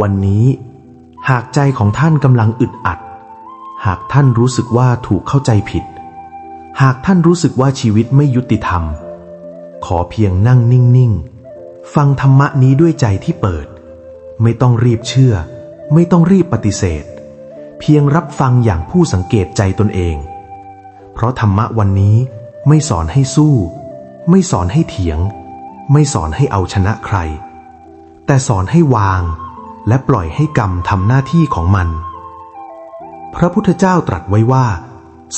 วันนี้ หากใจของท่านกำลังอึดอัด หากท่านรู้สึกว่าถูกเข้าใจผิด หากท่านรู้สึกว่าชีวิตไม่ยุติธรรม ขอเพียงนั่งนิ่งๆ ฟังธรรมะนี้ด้วยใจที่เปิด ไม่ต้องรีบเชื่อ ไม่ต้องรีบปฏิเสธ เพียงรับฟังอย่างผู้สังเกตใจตนเอง เพราะธรรมะวันนี้ไม่สอนให้สู้ ไม่สอนให้เถียง ไม่สอนให้เอาชนะใคร แต่สอนให้วาง และปล่อยให้กรรมทำหน้าที่ของมัน พระพุทธเจ้าตรัสไว้ว่า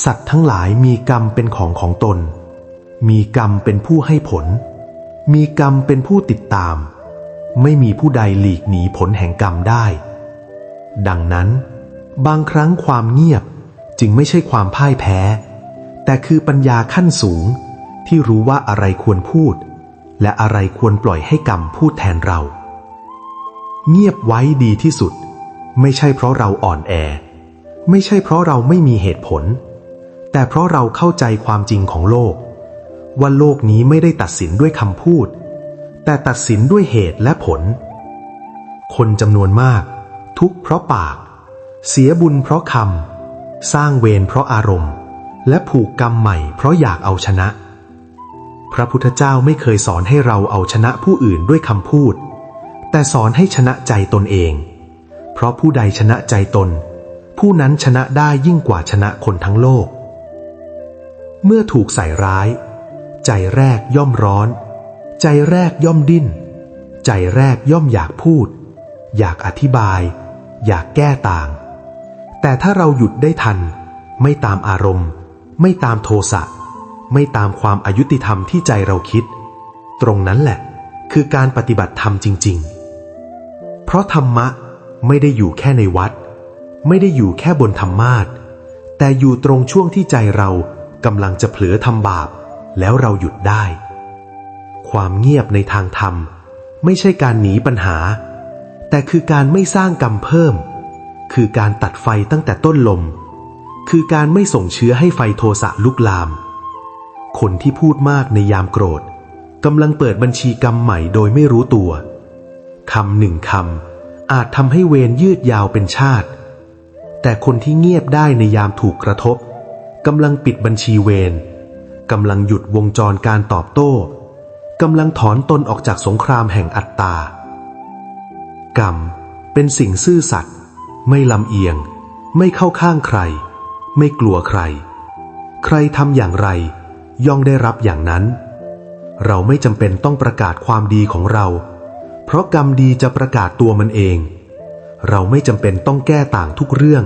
สัตว์ทั้งหลายมีกรรมเป็นของของตน มีกรรมเป็นผู้ให้ผล มีกรรมเป็นผู้ติดตาม ไม่มีผู้ใดหลีกหนีผลแห่งกรรมได้ ดังนั้น บางครั้งความเงียบจึงไม่ใช่ความพ่ายแพ้ แต่คือปัญญาขั้นสูงที่รู้ว่าอะไรควรพูด และอะไรควรปล่อยให้กรรมพูดแทนเรา เงียบไว้ดีที่สุด ไม่ใช่เพราะเราอ่อนแอ ไม่ใช่เพราะเราไม่มีเหตุผล แต่เพราะเราเข้าใจความจริงของโลก ว่าโลกนี้ไม่ได้ตัดสินด้วยคำพูด แต่ตัดสินด้วยเหตุและผล คนจำนวนมาก ทุกเพราะปาก เสียบุญเพราะคำสร้างเวรเพราะอารมณ์ และผูกกรรมใหม่เพราะอยากเอาชนะ พระพุทธเจ้าไม่เคยสอนให้เราเอาชนะผู้อื่นด้วยคำพูด แต่สอนให้ชนะใจตนเอง เพราะผู้ใดชนะใจตน ผู้นั้นชนะได้ยิ่งกว่าชนะคนทั้งโลก เมื่อถูกใส่ร้าย ใจแรกย่อมร้อน ใจแรกย่อมดิ้น ใจแรกย่อมอยากพูด อยากอธิบาย อยากแก้ต่าง แต่ถ้าเราหยุดได้ทัน ไม่ตามอารมณ์ ไม่ตามโทสะไม่ตามความอายุติธรรมที่ใจเราคิด ตรงนั้นแหละ คือการปฏิบัติธรรมจริง ๆ เพราะธรรมะไม่ได้อยู่แค่ในวัด ไม่ได้อยู่แค่บนธรรมาทแต่อยู่ตรงช่วงที่ใจเรากำลังจะเผลอทำบาป แล้วเราหยุดได้ ความเงียบในทางธรรม ไม่ใช่การหนีปัญหา แต่คือการไม่สร้างกรรมเพิ่ม คือการตัดไฟตั้งแต่ต้นลม คือการไม่ส่งเชื้อให้ไฟโทสะลุกลาม คนที่พูดมากในยามโกรธกำลังเปิดบัญชีกรรมใหม่โดยไม่รู้ตัว คำหนึ่งคำอาจทำให้เวรยืดยาวเป็นชาติ แต่คนที่เงียบได้ในยามถูกกระทบกำลังปิดบัญชีเวรกำลังหยุดวงจรการตอบโต้กำลังถอนตนออกจากสงครามแห่งอัตตา กรรมเป็นสิ่งซื่อสัตย์ไม่ลำเอียง ไม่เข้าข้างใคร ไม่กลัวใคร ใครทำอย่างไร ย่อมได้รับอย่างนั้น เราไม่จำเป็นต้องประกาศความดีของเรา เพราะกรรมดีจะประกาศตัวมันเอง เราไม่จำเป็นต้องแก้ต่างทุกเรื่อง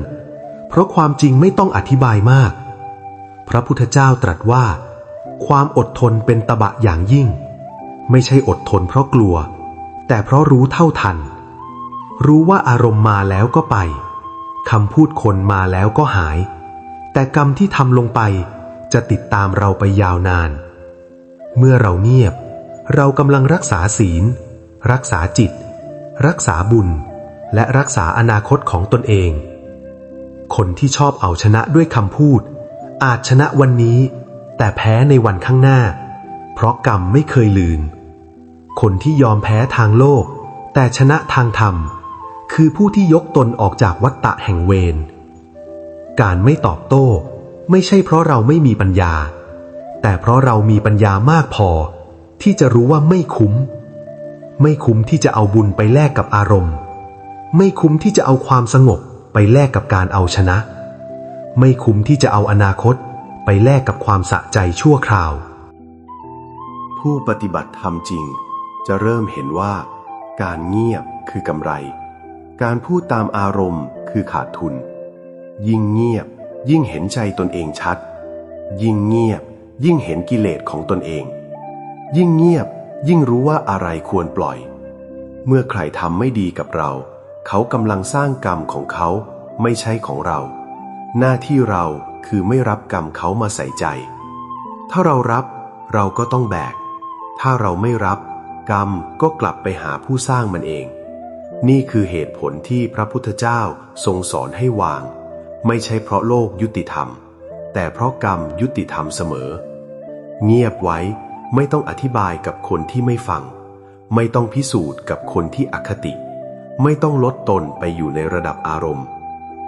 เพราะความจริงไม่ต้องอธิบายมาก พระพุทธเจ้าตรัสว่า ความอดทนเป็นตบะอย่างยิ่ง ไม่ใช่อดทนเพราะกลัว แต่เพราะรู้เท่าทัน รู้ว่าอารมณ์มาแล้วก็ไปคำพูดคนมาแล้วก็หาย แต่กรรมที่ทำลงไปจะติดตามเราไปยาวนาน เมื่อเราเงียบ เรากำลังรักษาศีล รักษาจิต รักษาบุญ และรักษาอนาคตของตนเอง คนที่ชอบเอาชนะด้วยคำพูด อาจชนะวันนี้ แต่แพ้ในวันข้างหน้า เพราะกรรมไม่เคยลืม คนที่ยอมแพ้ทางโลก แต่ชนะทางธรรม คือผู้ที่ยกตนออกจากวัฏฏะแห่งเวรการไม่ตอบโต้ ไม่ใช่เพราะเราไม่มีปัญญา แต่เพราะเรามีปัญญามากพอ ที่จะรู้ว่าไม่คุ้ม ไม่คุ้มที่จะเอาบุญไปแลกกับอารมณ์ ไม่คุ้มที่จะเอาความสงบไปแลกกับการเอาชนะ ไม่คุ้มที่จะเอาอนาคตไปแลกกับความสะใจชั่วคราว ผู้ปฏิบัติธรรมจริง จะเริ่มเห็นว่า การเงียบคือกำไร การพูดตามอารมณ์คือขาดทุน ยิ่งเงียบยิ่งเห็นใจตนเองชัด ยิ่งเงียบยิ่งเห็นกิเลสของตนเอง ยิ่งเงียบ ยิ่งรู้ว่าอะไรควรปล่อย เมื่อใครทำไม่ดีกับเรา เขากำลังสร้างกรรมของเขาไม่ใช่ของเรา หน้าที่เราคือไม่รับกรรมเขามาใส่ใจ ถ้าเรารับเราก็ต้องแบก ถ้าเราไม่รับ กรรมก็กลับไปหาผู้สร้างมันเอง นี่คือเหตุผลที่พระพุทธเจ้าทรงสอนให้วาง ไม่ใช่เพราะโลกยุติธรรม แต่เพราะกรรมยุติธรรมเสมอ เงียบไว้ ไม่ต้องอธิบายกับคนที่ไม่ฟัง ไม่ต้องพิสูจน์กับคนที่อคติ ไม่ต้องลดตนไปอยู่ในระดับอารมณ์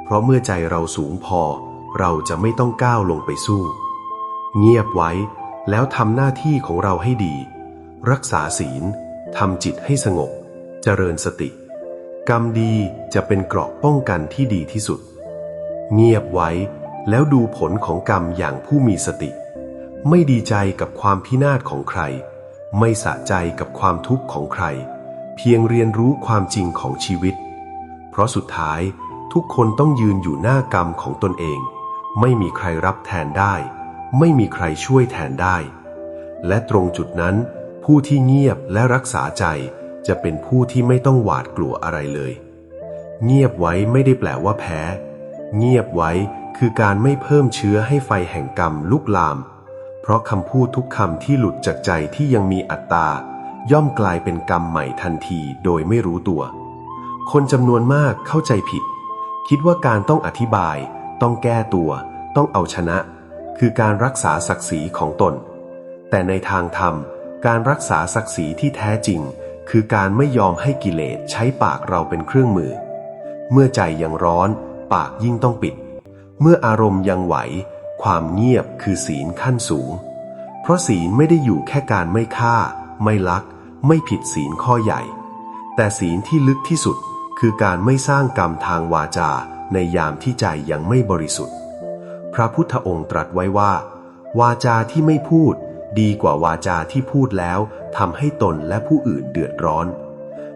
เพราะเมื่อใจเราสูงพอ เราจะไม่ต้องก้าวลงไปสู้ เงียบไว้แล้วทำหน้าที่ของเราให้ดี รักษาศีลทำจิตให้สงบ เจริญสติ กรรมดีจะเป็นเกราะป้องกันที่ดีที่สุด เงียบไว้แล้วดูผลของกรรมอย่างผู้มีสติ ไม่ดีใจกับความพินาศของใคร ไม่สะใจกับความทุกข์ของใคร เพียงเรียนรู้ความจริงของชีวิต เพราะสุดท้ายทุกคนต้องยืนอยู่หน้ากรรมของตนเอง ไม่มีใครรับแทนได้ ไม่มีใครช่วยแทนได้ และตรงจุดนั้น ผู้ที่เงียบและรักษาใจจะเป็นผู้ที่ไม่ต้องหวาดกลัวอะไรเลย เงียบไว้ไม่ได้แปลว่าแพ้ เงียบไว้คือการไม่เพิ่มเชื้อให้ไฟแห่งกรรมลุกลาม เพราะคำพูดทุกคำที่หลุดจากใจที่ยังมีอัตตา ย่อมกลายเป็นกรรมใหม่ทันทีโดยไม่รู้ตัว คนจำนวนมากเข้าใจผิด คิดว่าการต้องอธิบาย ต้องแก้ตัว ต้องเอาชนะ คือการรักษาศักดิ์ศรีของตน แต่ในทางธรรม การรักษาศักดิ์ศรีที่แท้จริง คือการไม่ยอมให้กิเลสใช้ปากเราเป็นเครื่องมือ เมื่อใจยังร้อน ปากยิ่งต้องปิด เมื่ออารมณ์ยังไหว ความเงียบคือศีลขั้นสูง เพราะศีลไม่ได้อยู่แค่การไม่ฆ่า ไม่ลัก ไม่ผิดศีลข้อใหญ่ แต่ศีลที่ลึกที่สุดคือการไม่สร้างกรรมทางวาจาในยามที่ใจยังไม่บริสุทธิ์ พระพุทธองค์ตรัสไว้ว่า วาจาที่ไม่พูด ดีกว่าวาจาที่พูดแล้วทำให้ตนและผู้อื่นเดือดร้อน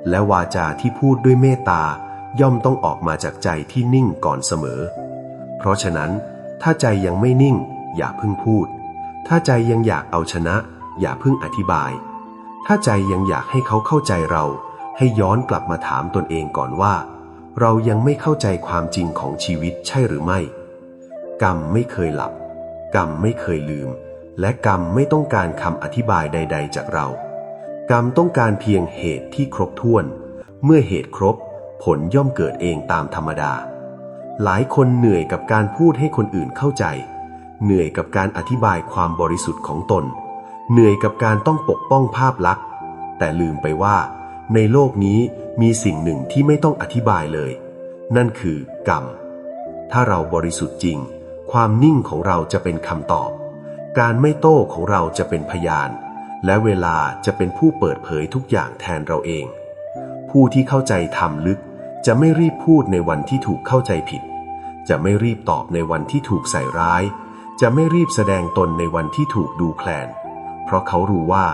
และวาจาที่พูดด้วยเมตตาย่อมต้องออกมาจากใจที่นิ่งก่อนเสมอ เพราะฉะนั้น ถ้าใจยังไม่นิ่ง อย่าเพิ่งพูด ถ้าใจยังอยากเอาชนะ อย่าเพิ่งอธิบาย ถ้าใจยังอยากให้เขาเข้าใจเรา ให้ย้อนกลับมาถามตนเองก่อนว่า เรายังไม่เข้าใจความจริงของชีวิตใช่หรือไม่ กรรมไม่เคยหลับ กรรมไม่เคยลืม และกรรมไม่ต้องการคำอธิบายใด ๆ จากเรา กรรมต้องการเพียงเหตุที่ครบถ้วน เมื่อเหตุครบ ผลย่อมเกิดเองตามธรรมดา หลายคนเหนื่อยกับการพูดให้คนอื่นเข้าใจ เหนื่อยกับการอธิบายความบริสุทธิ์ของตน เหนื่อยกับการต้องปกป้องภาพลักษณ์ แต่ลืมไปว่า ในโลกนี้มีสิ่งหนึ่งที่ไม่ต้องอธิบายเลย นั่นคือกรรม ถ้าเราบริสุทธิ์จริง ความนิ่งของเราจะเป็นคำตอบ การไม่โต้ของเราจะเป็นพยาน และเวลาจะเป็นผู้เปิดเผยทุกอย่างแทนเราเอง ผู้ที่เข้าใจธรรมลึกจะไม่รีบพูดในวันที่ถูกเข้าใจผิด จะไม่รีบตอบในวันที่ถูกใส่ร้าย จะไม่รีบแสดงตนในวันที่ถูกดูแคลน เพราะเขารู้ว่า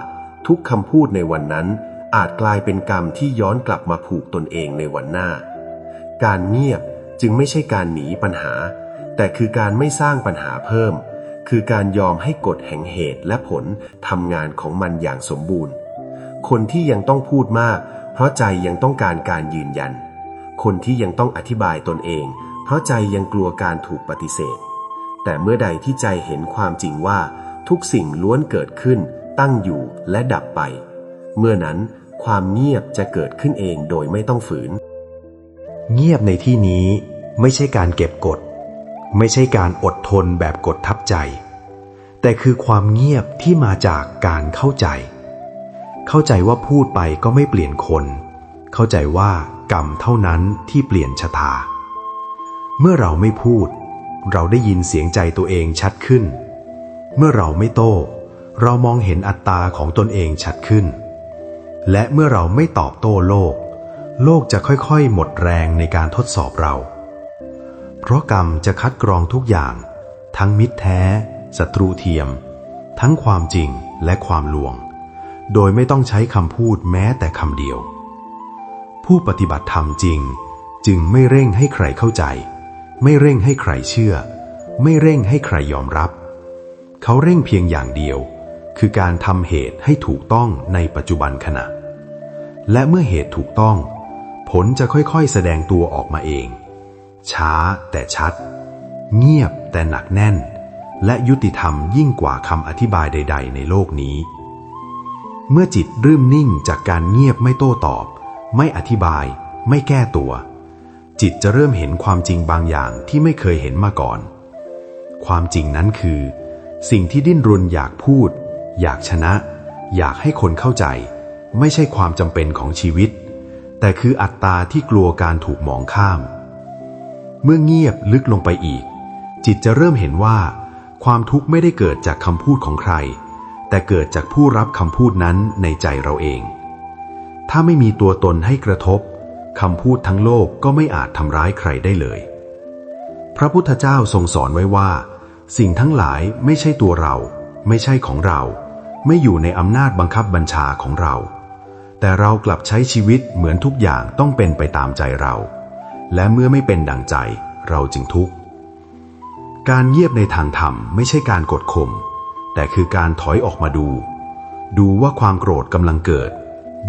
ทุกคำพูดในวันนั้น อาจกลายเป็นกรรมที่ย้อนกลับมาผูกตนเองในวันหน้า การเงียบจึงไม่ใช่การหนีปัญหา แต่คือการไม่สร้างปัญหาเพิ่ม คือการยอมให้กฎแห่งเหตุและผลทำงานของมันอย่างสมบูรณ์ คนที่ยังต้องพูดมาก เพราะใจยังต้องการการยืนยัน คนที่ยังต้องอธิบายตนเอง เพราะใจยังกลัวการถูกปฏิเสธ แต่เมื่อใดที่ใจเห็นความจริงว่าทุกสิ่งล้วนเกิดขึ้น ตั้งอยู่และดับไป เมื่อนั้นความเงียบจะเกิดขึ้นเองโดยไม่ต้องฝืน เงียบในที่นี้ไม่ใช่การเก็บกด ไม่ใช่การอดทนแบบกดทับใจ แต่คือความเงียบที่มาจากการเข้าใจ เข้าใจว่าพูดไปก็ไม่เปลี่ยนคน เข้าใจว่ากรรมเท่านั้นที่เปลี่ยนชะตา เมื่อเราไม่พูด เราได้ยินเสียงใจตัวเองชัดขึ้น เมื่อเราไม่โต้ เรามองเห็นอัตตาของตนเองชัดขึ้น และเมื่อเราไม่ตอบโต้โลก โลกจะค่อยๆ หมดแรงในการทดสอบเรา เพราะกรรมจะคัดกรองทุกอย่าง ทั้งมิตรแท้ศัตรูเทียม ทั้งความจริงและความลวง โดยไม่ต้องใช้คำพูดแม้แต่คำเดียว ผู้ปฏิบัติธรรมจริงจึงไม่เร่งให้ใครเข้าใจ ไม่เร่งให้ใครเชื่อ ไม่เร่งให้ใครยอมรับ เขาเร่งเพียงอย่างเดียว คือการทำเหตุให้ถูกต้องในปัจจุบันขณะ และเมื่อเหตุถูกต้อง ผลจะค่อยๆแสดงตัวออกมาเอง ช้าแต่ชัด เงียบแต่หนักแน่น และยุติธรรมยิ่งกว่าคำอธิบายใด ๆ ในโลกนี้ เมื่อจิตรื่มนิ่งจากการเงียบไม่โต้ตอบ ไม่อธิบาย ไม่แก้ตัว จิตจะเริ่มเห็นความจริงบางอย่างที่ไม่เคยเห็นมาก่อน ความจริงนั้นคือ สิ่งที่ดิ้นรนอยากพูด อยากชนะ อยากให้คนเข้าใจ ไม่ใช่ความจำเป็นของชีวิต แต่คืออัตตาที่กลัวการถูกมองข้าม เมื่อเงียบลึกลงไปอีก จิตจะเริ่มเห็นว่า ความทุกข์ไม่ได้เกิดจากคำพูดของใคร แต่เกิดจากผู้รับคำพูดนั้นในใจเราเอง ถ้าไม่มีตัวตนให้กระทบ คำพูดทั้งโลกก็ไม่อาจทำร้ายใครได้เลย พระพุทธเจ้าทรงสอนไว้ว่า สิ่งทั้งหลายไม่ใช่ตัวเรา ไม่ใช่ของเรา ไม่อยู่ในอำนาจบังคับบัญชาของเรา แต่เรากลับใช้ชีวิตเหมือนทุกอย่างต้องเป็นไปตามใจเรา และเมื่อไม่เป็นดังใจเราจึงทุกข์ การเงียบในทางธรรมไม่ใช่การกดข่มแต่คือการถอยออกมาดู ดูว่าความโกรธกำลังเกิด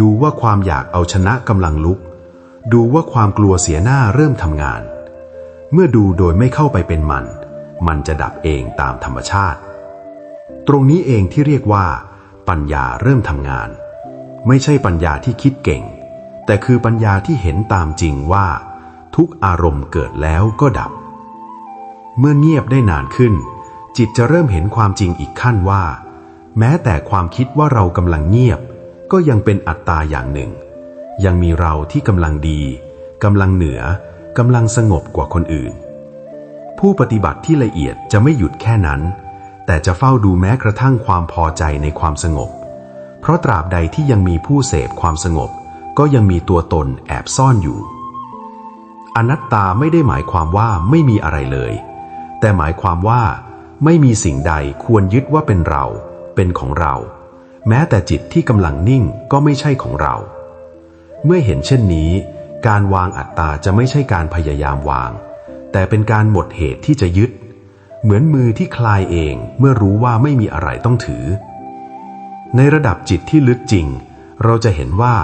ดูว่าความอยากเอาชนะกำลังลุก ดูว่าความกลัวเสียหน้าเริ่มทำงาน เมื่อดูโดยไม่เข้าไปเป็นมัน มันจะดับเองตามธรรมชาติ ตรงนี้เองที่เรียกว่า ปัญญาเริ่มทำงาน ไม่ใช่ปัญญาที่คิดเก่ง แต่คือปัญญาที่เห็นตามจริงว่า ทุกอารมณ์เกิดแล้วก็ดับ เมื่อเงียบได้นานขึ้น จิตจะเริ่มเห็นความจริงอีกขั้นว่า แม้แต่ความคิดว่าเรากำลังเงียบ ก็ยังเป็นอัตตาอย่างหนึ่ง ยังมีเราที่กำลังดีกำลังเหนือกำลังสงบกว่าคนอื่น ผู้ปฏิบัติที่ละเอียดจะไม่หยุดแค่นั้น แต่จะเฝ้าดูแม้กระทั่งความพอใจในความสงบ เพราะตราบใดที่ยังมีผู้เสพความสงบ ก็ยังมีตัวตนแอบซ่อนอยู่ อนัตตาไม่ได้หมายความว่าไม่มีอะไรเลย แต่หมายความว่า ไม่มีสิ่งใดควรยึดว่าเป็นเรา เป็นของเรา แม้แต่จิตที่กำลังนิ่งก็ไม่ใช่ของเรา เมื่อเห็นเช่นนี้ การวางอัตตาจะไม่ใช่การพยายามวาง แต่เป็นการหมดเหตุที่จะยึด เหมือนมือที่คลายเองเมื่อรู้ว่าไม่มีอะไรต้องถือ ในระดับจิตที่ลึกจริง เราจะเห็นว่า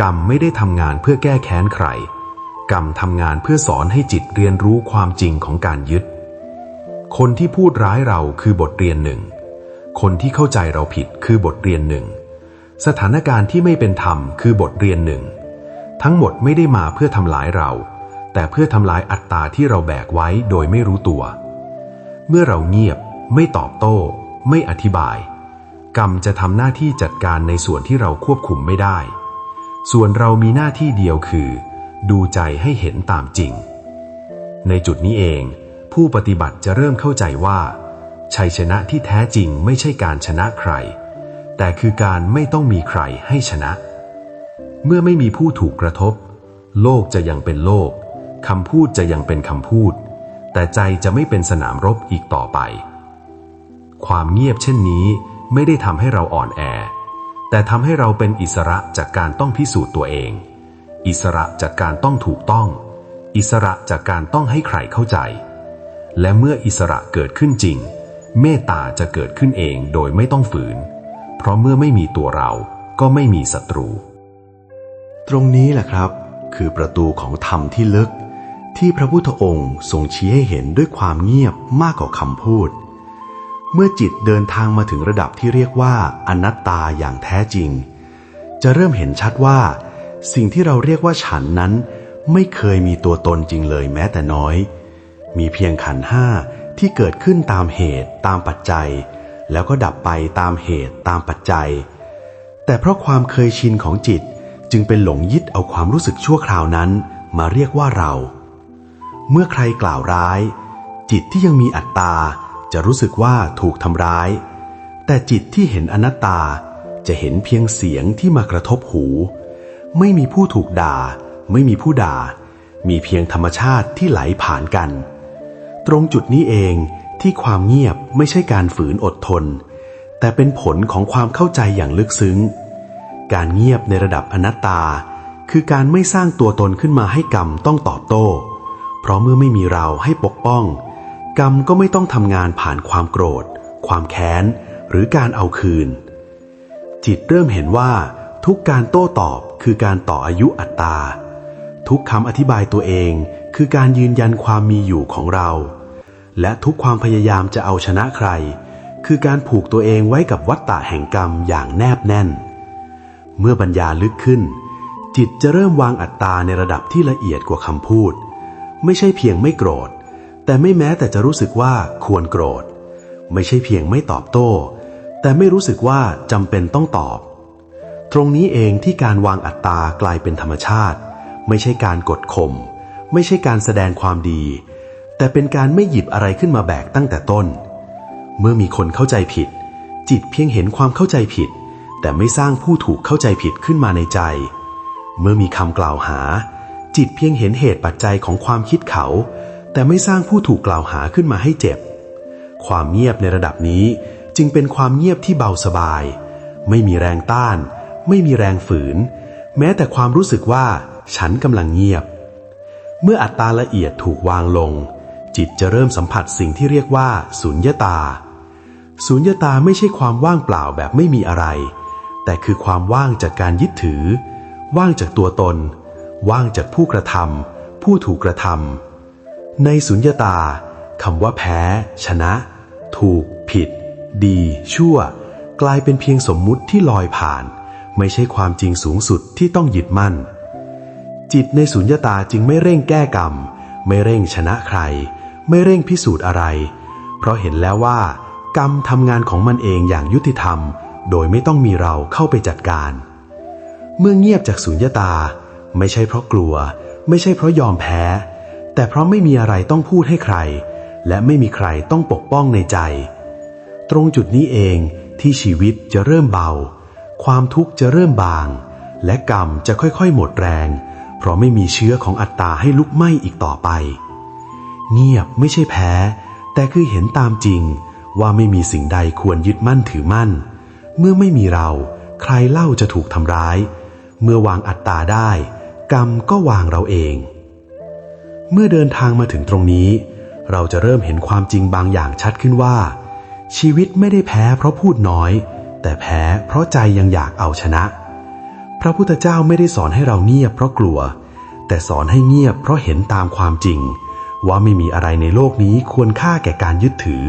กรรมไม่ได้ทำงานเพื่อแก้แค้นใคร กรรมทำงานเพื่อสอนให้จิตเรียนรู้ความจริงของการยึด คนที่พูดร้ายเราคือบทเรียนหนึ่ง คนที่เข้าใจเราผิดคือบทเรียนหนึ่ง สถานการณ์ที่ไม่เป็นธรรมคือบทเรียนหนึ่ง ทั้งหมดไม่ได้มาเพื่อทำลายเรา แต่เพื่อทำลายอัตตาที่เราแบกไว้โดยไม่รู้ตัว เมื่อเราเงียบ ไม่ตอบโต้ ไม่อธิบาย กรรมจะทำหน้าที่จัดการในส่วนที่เราควบคุมไม่ได้ ส่วนเรามีหน้าที่เดียวคือ ดูใจให้เห็นตามจริง ในจุดนี้เอง ผู้ปฏิบัติจะเริ่มเข้าใจว่า ชัยชนะที่แท้จริงไม่ใช่การชนะใคร แต่คือการไม่ต้องมีใครให้ชนะ เมื่อไม่มีผู้ถูกกระทบ โลกจะยังเป็นโลกคำพูดจะยังเป็นคำพูด แต่ใจจะไม่เป็นสนามรบอีกต่อไป ความเงียบเช่นนี้ไม่ได้ทำให้เราอ่อนแอ แต่ทำให้เราเป็นอิสระจากการต้องพิสูจน์ตัวเอง อิสระจากการต้องถูกต้อง อิสระจากการต้องให้ใครเข้าใจ และเมื่ออิสระเกิดขึ้นจริง เมตตาจะเกิดขึ้นเองโดยไม่ต้องฝืน เพราะเมื่อไม่มีตัวเราก็ไม่มีศัตรู ตรงนี้แหละครับ คือประตูของธรรมที่ลึก ที่พระพุทธองค์ทรงชี้ให้เห็นด้วยความเงียบมากกว่าคำพูด เมื่อจิตเดินทางมาถึงระดับที่เรียกว่าอนัตตาอย่างแท้จริง จะเริ่มเห็นชัดว่า สิ่งที่เราเรียกว่าฉันนั้น ไม่เคยมีตัวตนจริงเลยแม้แต่น้อย มีเพียงขันห้าที่เกิดขึ้นตามเหตุตามปัจจัย แล้วก็ดับไปตามเหตุตามปัจจัย แต่เพราะความเคยชินของจิตจึงเป็นหลงยึดเอาความรู้สึกชั่วคราวนั้นมาเรียกว่าเรา เมื่อใครกล่าวร้าย จิตที่ยังมีอัตตาจะรู้สึกว่าถูกทำร้าย แต่จิตที่เห็นอนัตตาจะเห็นเพียงเสียงที่มากระทบหู ไม่มีผู้ถูกด่า ไม่มีผู้ด่า มีเพียงธรรมชาติที่ไหลผ่านกัน ตรงจุดนี้เอง ที่ความเงียบไม่ใช่การฝืนอดทน แต่เป็นผลของความเข้าใจอย่างลึกซึ้ง การเงียบในระดับอนัตตา คือการไม่สร้างตัวตนขึ้นมาให้กรรมต้องตอบโต้ เพราะเมื่อไม่มีเราให้ปกป้อง กรรมก็ไม่ต้องทำงานผ่านความโกรธ ความแค้น หรือการเอาคืน จิตเริ่มเห็นว่า ทุกการโต้ตอบคือการต่ออายุอัตตา ทุกคำอธิบายตัวเองคือการยืนยันความมีอยู่ของเรา และทุกความพยายามจะเอาชนะใคร คือการผูกตัวเองไว้กับวัฏฏะแห่งกรรมอย่างแนบแน่น เมื่อปัญญาลึกขึ้น จิตจะเริ่มวางอัตตาในระดับที่ละเอียดกว่าคำพูด ไม่ใช่เพียงไม่โกรธ แต่ไม่แม้แต่จะรู้สึกว่าควรโกรธ ไม่ใช่เพียงไม่ตอบโต้ แต่ไม่รู้สึกว่าจำเป็นต้องตอบ ตรงนี้เองที่การวางอัตตากลายเป็นธรรมชาติ ไม่ใช่การกดข่มไม่ใช่การแสดงความดี แต่เป็นการไม่หยิบอะไรขึ้นมาแบกตั้งแต่ต้น เมื่อมีคนเข้าใจผิด จิตเพียงเห็นความเข้าใจผิด แต่ไม่สร้างผู้ถูกเข้าใจผิดขึ้นมาในใจ เมื่อมีคำกล่าวหา จิตเพียงเห็นเหตุปัจจัยของความคิดเขา แต่ไม่สร้างผู้ถูกกล่าวหาขึ้นมาให้เจ็บ ความเงียบในระดับนี้จึงเป็นความเงียบที่เบาสบาย ไม่มีแรงต้าน ไม่มีแรงฝืน แม้แต่ความรู้สึกว่าฉันกำลังเงียบ เมื่ออัตตาละเอียดถูกวางลง จิตจะเริ่มสัมผัสสิ่งที่เรียกว่าสุญญตา สุญญตาไม่ใช่ความว่างเปล่าแบบไม่มีอะไร แต่คือความว่างจากการยึดถือ ว่างจากตัวตน ว่างจากผู้กระทำผู้ถูกกระทำในสุญญตาคำว่าแพ้ ชนะ ถูก ผิด ดี ชั่ว กลายเป็นเพียงสมมุติที่ลอยผ่าน ไม่ใช่ความจริงสูงสุดที่ต้องยึดมั่น จิตในสุญญตาจึงไม่เร่งแก้กรรม ไม่เร่งชนะใคร ไม่เร่งพิสูจน์อะไร เพราะเห็นแล้วว่า กรรมทำงานของมันเองอย่างยุติธรรม โดยไม่ต้องมีเราเข้าไปจัดการ เมื่อเงียบจากสุญญตา ไม่ใช่เพราะกลัว ไม่ใช่เพราะยอมแพ้ แต่เพราะไม่มีอะไรต้องพูดให้ใคร และไม่มีใครต้องปกป้องในใจ ตรงจุดนี้เองที่ชีวิตจะเริ่มเบา ความทุกข์จะเริ่มบาง และกรรมจะค่อยๆ หมดแรง เพราะไม่มีเชื้อของอัตตาให้ลุกไหม้อีกต่อไป เงียบไม่ใช่แพ้ แต่คือเห็นตามจริงว่าไม่มีสิ่งใดควรยึดมั่นถือมั่น เมื่อไม่มีเราใครเล่าจะถูกทำร้าย เมื่อวางอัตตาได้ กรรมก็วางเราเอง เมื่อเดินทางมาถึงตรงนี้ เราจะเริ่มเห็นความจริงบางอย่างชัดขึ้นว่า ชีวิตไม่ได้แพ้เพราะพูดน้อย แต่แพ้เพราะใจยังอยากเอาชนะ พระพุทธเจ้าไม่ได้สอนให้เราเงียบเพราะกลัว แต่สอนให้เงียบเพราะเห็นตามความจริง ว่าไม่มีอะไรในโลกนี้ควรค่าแก่การยึดถือ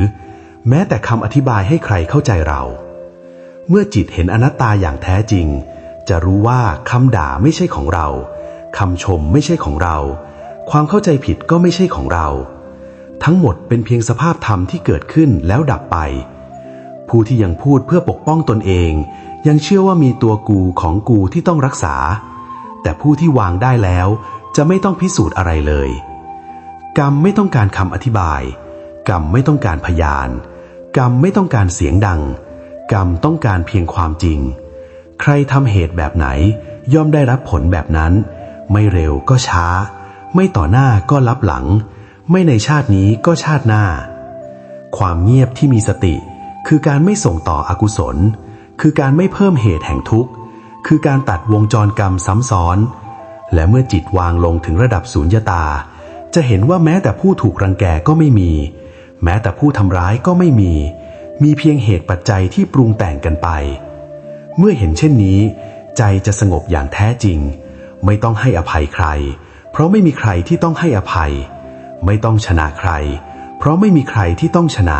แม้แต่คำอธิบายให้ใครเข้าใจเรา เมื่อจิตเห็นอนัตตาอย่างแท้จริง จะรู้ว่าคำด่าไม่ใช่ของเราคำชมไม่ใช่ของเรา ความเข้าใจผิดก็ไม่ใช่ของเรา ทั้งหมดเป็นเพียงสภาพธรรมที่เกิดขึ้นแล้วดับไป ผู้ที่ยังพูดเพื่อปกป้องตนเอง ยังเชื่อว่ามีตัวกูของกูที่ต้องรักษา แต่ผู้ที่วางได้แล้วจะไม่ต้องพิสูจน์อะไรเลย กรรมไม่ต้องการคำอธิบาย กรรมไม่ต้องการพยาน กรรมไม่ต้องการเสียงดัง กรรมต้องการเพียงความจริง ใครทำเหตุแบบไหน ย่อมได้รับผลแบบนั้น ไม่เร็วก็ช้า ไม่ต่อหน้าก็ลับหลัง ไม่ในชาตินี้ก็ชาติหน้า ความเงียบที่มีสติ คือการไม่ส่งต่ออกุศล คือการไม่เพิ่มเหตุแห่งทุกข์ คือการตัดวงจรกรรมซ้ำซ้อน และเมื่อจิตวางลงถึงระดับสูญญตา จะเห็นว่าแม้แต่ผู้ถูกรังแกก็ไม่มี แม้แต่ผู้ทำร้ายก็ไม่มี มีเพียงเหตุปัจจัยที่ปรุงแต่งกันไป เมื่อเห็นเช่นนี้ ใจจะสงบอย่างแท้จริง ไม่ต้องให้อภัยใคร เพราะไม่มีใครที่ต้องให้อภัย ไม่ต้องชนะใคร เพราะไม่มีใครที่ต้องชนะ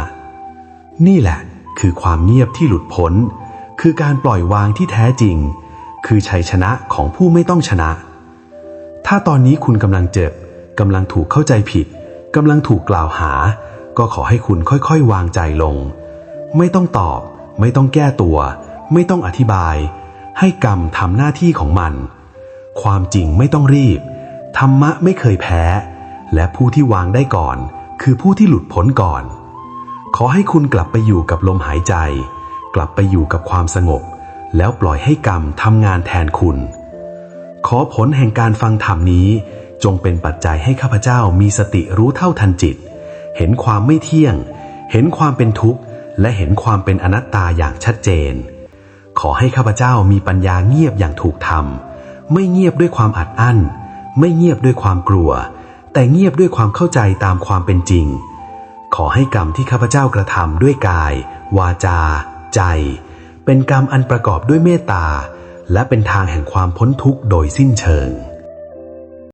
นี่แหละ คือความเงียบที่หลุดพ้น คือการปล่อยวางที่แท้จริง คือชัยชนะของผู้ไม่ต้องชนะ ถ้าตอนนี้คุณกำลังเจ็บ กำลังถูกเข้าใจผิดกำลังถูกกล่าวหา ก็ขอให้คุณค่อยๆ วางใจลง ไม่ต้องตอบ ไม่ต้องแก้ตัว ไม่ต้องอธิบาย ให้กรรมทำหน้าที่ของมัน ความจริงไม่ต้องรีบ ธรรมะไม่เคยแพ้ และผู้ที่วางได้ก่อน คือผู้ที่หลุดพ้นก่อน ขอให้คุณกลับไปอยู่กับลมหายใจ กลับไปอยู่กับความสงบ แล้วปล่อยให้กรรมทำงานแทนคุณ ขอผลแห่งการฟังธรรมนี้ จงเป็นปัจจัยให้ข้าพเจ้ามีสติรู้เท่าทันจิต เห็นความไม่เที่ยง เห็นความเป็นทุกข์ และเห็นความเป็นอนัตตาอย่างชัดเจน ขอให้ข้าพเจ้ามีปัญญาเงียบอย่างถูกธรรม ไม่เงียบด้วยความอัดอั้น ไม่เงียบด้วยความกลัว แต่เงียบด้วยความเข้าใจตามความเป็นจริง ขอให้กรรมที่ข้าพเจ้ากระทำด้วยกาย วาจา ใจ เป็นกรรมอันประกอบด้วยเมตตาและเป็นทางแห่งความพ้นทุกข์โดยสิ้นเชิง